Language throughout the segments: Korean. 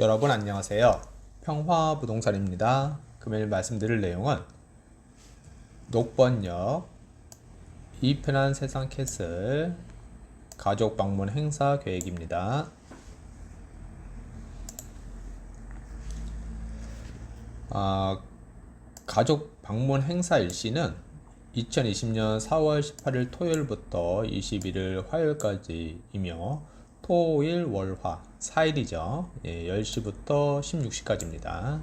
여러분 안녕하세요. 평화부동산입니다. 금일 말씀드릴 내용은 녹번역 이 편한 세상 캐슬 가족 방문 행사 계획입니다. 아, 가족 방문 행사 일시는 2020년 4월 18일 토요일부터 21일 화요일까지이며 토일 월화 4일이죠. 예, 10시부터 16시까지입니다.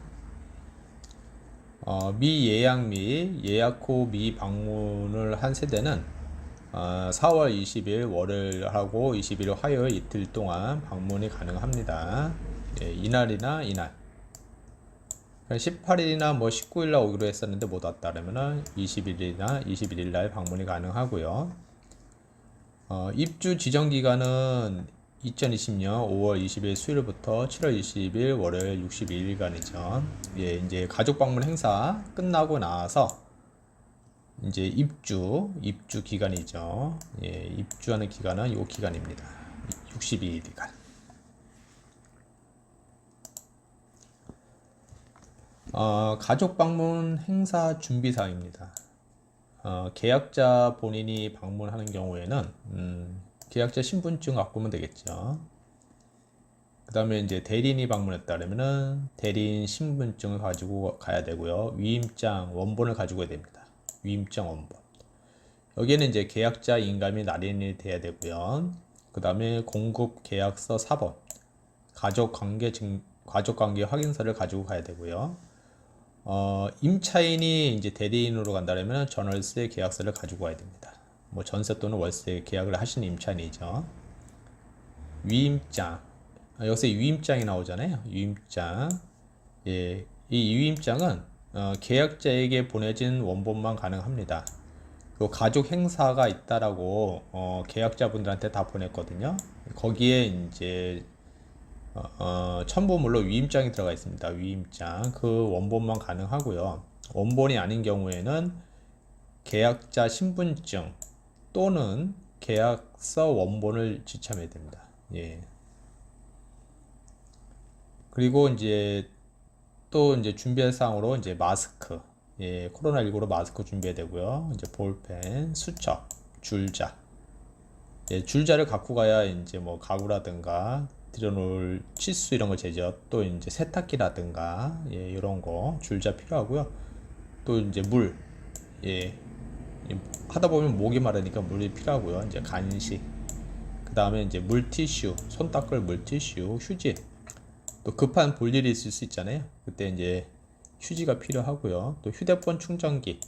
어, 미예약 및 예약 후 미 방문을 한 세대는 어, 4월 20일 월요일하고 21일 화요일 이틀 동안 방문이 가능합니다. 예, 이날이나 이날. 18일이나 뭐 19일 날 오기로 했었는데 못 왔다 그러면은 20일이나 21일 날 방문이 가능하고요. 어, 입주 지정 기간은 2020년 5월 20일 수요일부터 7월 20일 월요일 62일간이죠. 예, 이제 가족 방문 행사 끝나고 나서 이제 입주 입주 기간이죠. 예, 입주하는 기간은 요 기간입니다. 62일간. 어, 가족 방문 행사 준비 사항입니다. 어, 계약자 본인이 방문하는 경우에는 음, 계약자 신분증 갖고 오면 되겠죠. 그 다음에 이제 대리인이 방문했다면은 대리인 신분증을 가지고 가야 되고요. 위임장 원본을 가지고 가야 됩니다. 위임장 원본. 여기에는 이제 계약자 인감이 날인이 돼야 되고요. 그 다음에 공급 계약서 4번, 가족 관계 증, 가족 관계 확인서를 가지고 가야 되고요. 어, 임차인이 이제 대리인으로 간다면 전월세 계약서를 가지고 가야 됩니다. 뭐 전세 또는 월세 계약을 하신 임차인이죠. 위임장. 아, 여기서 위임장이 나오잖아요. 위임장. 예, 이 위임장은 어, 계약자에게 보내진 원본만 가능합니다. 그 가족 행사가 있다라고 어, 계약자분들한테 다 보냈거든요. 거기에 이제 어, 어, 첨부물로 위임장이 들어가 있습니다. 위임장 그 원본만 가능하고요. 원본이 아닌 경우에는 계약자 신분증 또는 계약서 원본을 지참해야 됩니다. 예. 그리고 이제 또 이제 준비할 사항으로 이제 마스크, 예, 코로나19로 마스크 준비해야 되고요. 이제 볼펜, 수첩, 줄자, 예, 줄자를 갖고 가야 이제 뭐 가구라든가 들여놓을 치수 이런 거 제죠. 또 이제 세탁기라든가 예, 이런 거 줄자 필요하고요. 또 이제 물, 예, 하다 보면 목이 마르니까 물이 필요하고요. 이제 간식, 그 다음에 이제 물티슈, 손 닦을 물티슈, 휴지. 또 급한 볼 일이 있을 수 있잖아요. 그때 이제 휴지가 필요하고요. 또 휴대폰 충전기.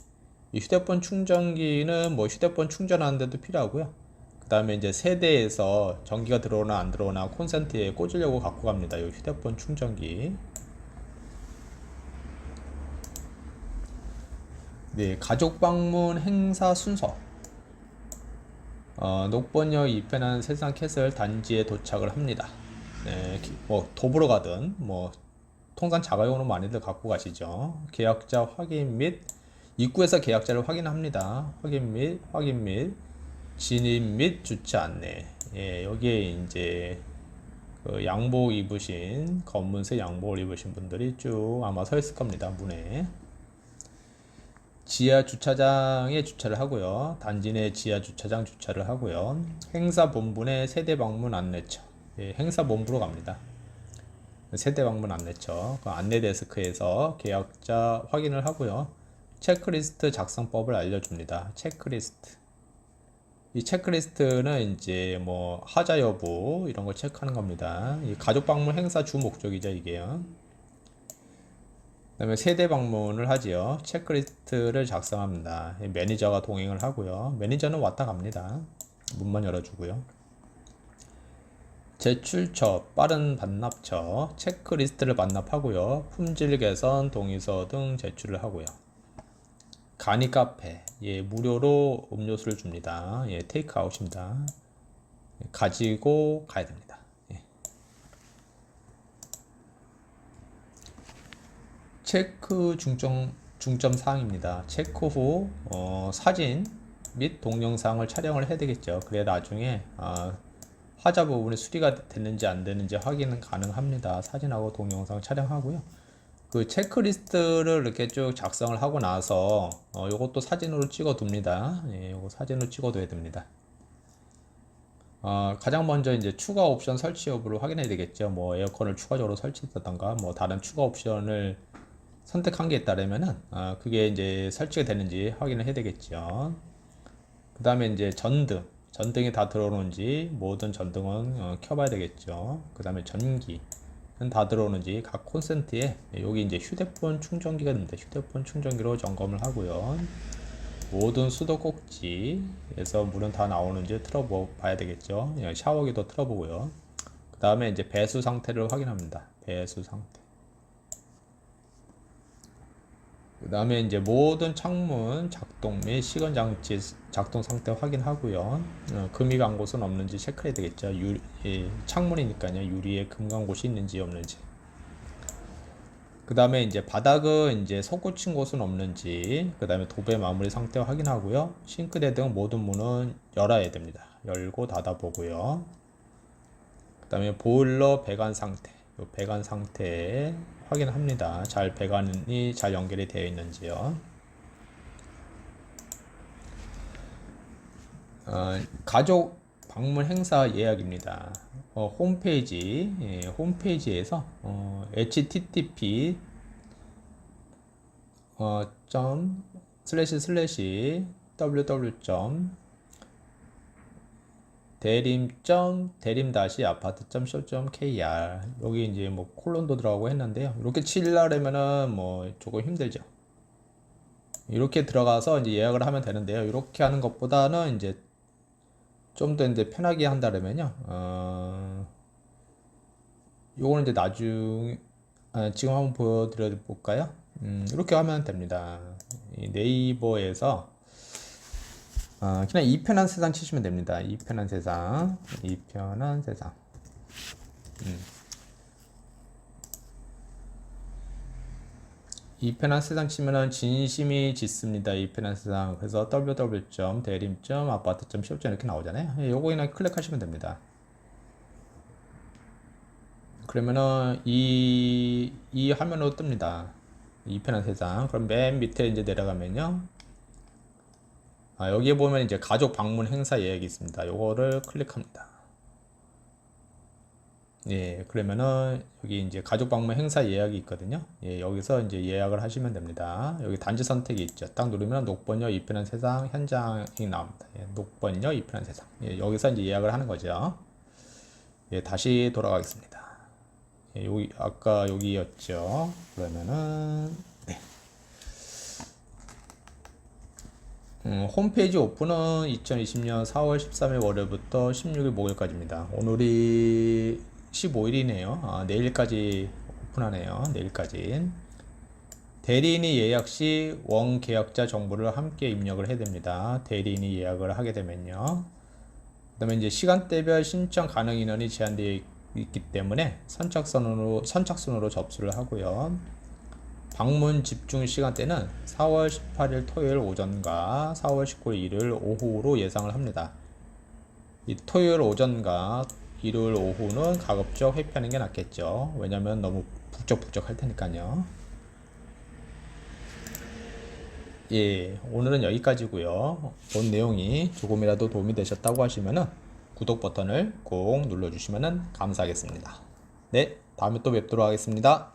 이 휴대폰 충전기는 뭐 휴대폰 충전하는데도 필요하고요. 그 다음에 이제 세대에서 전기가 들어오나 안 들어오나 콘센트에 꽂으려고 갖고 갑니다. 이 휴대폰 충전기. 네, 가족 방문 행사 순서. 어, 녹번역 2편한 세상 캐슬 단지에 도착을 합니다. 네, 기- 뭐 도보로 가든 뭐 통상 자가용으로 많이들 갖고 가시죠. 계약자 확인 및 입구에서 계약자를 확인합니다. 확인 및 확인 및 진입 및 주차 안내. 예, 여기에 이제 그 양복 입으신 검은색 양복을 입으신 분들이 쭉 아마 서 있을 겁니다. 문에. 지하 주차장에 주차를 하고요. 단지 내 지하 주차장 주차를 하고요. 행사 본부 내 세대 방문 안내처. 예, 행사 본부로 갑니다. 세대 방문 안내처. 그 안내 데스크에서 계약자 확인을 하고요. 체크리스트 작성법을 알려줍니다. 체크리스트. 이 체크리스트는 이제 뭐 하자 여부 이런 걸 체크하는 겁니다. 이 가족 방문 행사 주 목적이죠, 이게요. 그 다음에 세대 방문을 하지요. 체크리스트를 작성합니다. 이 매니저가 동행을 하고요. 매니저는 왔다 갑니다. 문만 열어주고요. 제출처, 빠른 반납처, 체크리스트를 반납하고요. 품질 개선, 동의서 등 제출을 하고요. 간이 카페, 예, 무료로 음료수를 줍니다. 예, 테이크아웃입니다. 가지고 가야 됩니다. 예. 체크 중점, 중점 사항입니다. 체크 후 어, 사진 및 동영상을 촬영을 해야 되겠죠. 그래야 나중에 아, 화자 부분이 수리가 됐는지 안 되는지 확인은 가능합니다. 사진하고 동영상 촬영하고요. 그 체크리스트를 이렇게 쭉 작성을 하고 나서 어, 요것도 사진으로 찍어 둡니다. 예, 사진으로 찍어 둬야 됩니다. 어, 가장 먼저 이제 추가 옵션 설치 여부를 확인해야 되겠죠. 뭐 에어컨을 추가적으로 설치했다던가 뭐 다른 추가 옵션을 선택한 게 있다라면은 아, 그게 이제 설치가 되는지 확인을 해야 되겠죠. 그 다음에 이제 전등, 전등이 다 들어오는지 모든 전등은 어, 켜봐야 되겠죠. 그 다음에 전기는 다 들어오는지 각 콘센트에 여기 이제 휴대폰 충전기가 있는데 휴대폰 충전기로 점검을 하고요. 모든 수도 꼭지에서 물은 다 나오는지 틀어봐야 되겠죠. 예, 샤워기도 틀어보고요. 그 다음에 이제 배수 상태를 확인합니다. 배수 상태. 그 다음에 이제 모든 창문 작동 및 시건 장치 작동 상태 확인하고요. 어, 금이 간 곳은 없는지 체크해야 되겠죠. 유, 예, 창문이니까요. 유리에 금 간 곳이 있는지 없는지. 그 다음에 이제 바닥은 이제 석 꽂힌 곳은 없는지, 그 다음에 도배 마무리 상태 확인하고요. 싱크대 등 모든 문은 열어야 됩니다. 열고 닫아 보고요. 그 다음에 보일러 배관 상태, 요 배관 상태 확인합니다. 잘 배관이 잘 연결이 되어 있는지요. 어, 가족 방문 행사 예약입니다. 어, 홈페이지 예, 홈페이지에서 어, http 어, 점 슬래시 슬래시 www 점 대림 점 대림 다시 아파트 점쇼점 kr 여기 이제 뭐 콜론도 들어가고 했는데요. 이렇게 치려면은 뭐 조금 힘들죠. 이렇게 들어가서 이제 예약을 하면 되는데요. 이렇게 하는 것보다는 이제 좀 더 이제 편하게 한다면요. 어, 요거는 이제 나중 아, 지금 한번 보여드려 볼까요? 음, 이렇게 하면 됩니다. 이 네이버에서 어, 그냥 이 편한 세상 치시면 됩니다. 이 편한 세상, 이 편한 세상. 음. 이 편한 세상 치면은 진심이 짓습니다. 이 편한 세상. 그래서 www. 대림. 아파트. co. 이렇게 나오잖아요. 예, 요거 그냥 클릭하시면 됩니다. 그러면은 이, 이 화면으로 뜹니다. 이 편한 세상. 그럼 맨 밑에 이제 내려가면요. 아, 여기에 보면 이제 가족 방문 행사 예약이 있습니다. 요거를 클릭합니다. 예, 그러면은 여기 이제 가족 방문 행사 예약이 있거든요. 예, 여기서 이제 예약을 하시면 됩니다. 여기 단지 선택이 있죠. 딱 누르면 녹번여 이편한 세상 현장이 나옵니다. 예, 녹번여 이편한 세상. 예, 여기서 이제 예약을 하는 거죠. 예, 다시 돌아가겠습니다. 예, 여기 아까 여기였죠. 그러면은 음, 홈페이지 오픈은 2020년 4월 13일 월요일부터 16일 목요일까지입니다. 오늘이 15일이네요. 아, 내일까지 오픈하네요. 내일까지. 대리인이 예약 시 원 계약자 정보를 함께 입력을 해야 됩니다. 대리인이 예약을 하게 되면요. 그 다음에 이제 시간대별 신청 가능 인원이 제한되어 있기 때문에 선착순으로 선착순으로 접수를 하고요. 방문 집중 시간대는 4월 18일 토요일 오전과 4월 19일 일요일 오후로 예상을 합니다. 이 토요일 오전과 일요일 오후는 가급적 회피하는 게 낫겠죠. 왜냐면 너무 북적북적 할 테니까요. 예, 오늘은 여기까지고요. 본 내용이 조금이라도 도움이 되셨다고 하시면은 구독 버튼을 꼭 눌러주시면 감사하겠습니다. 네, 다음에 또 뵙도록 하겠습니다.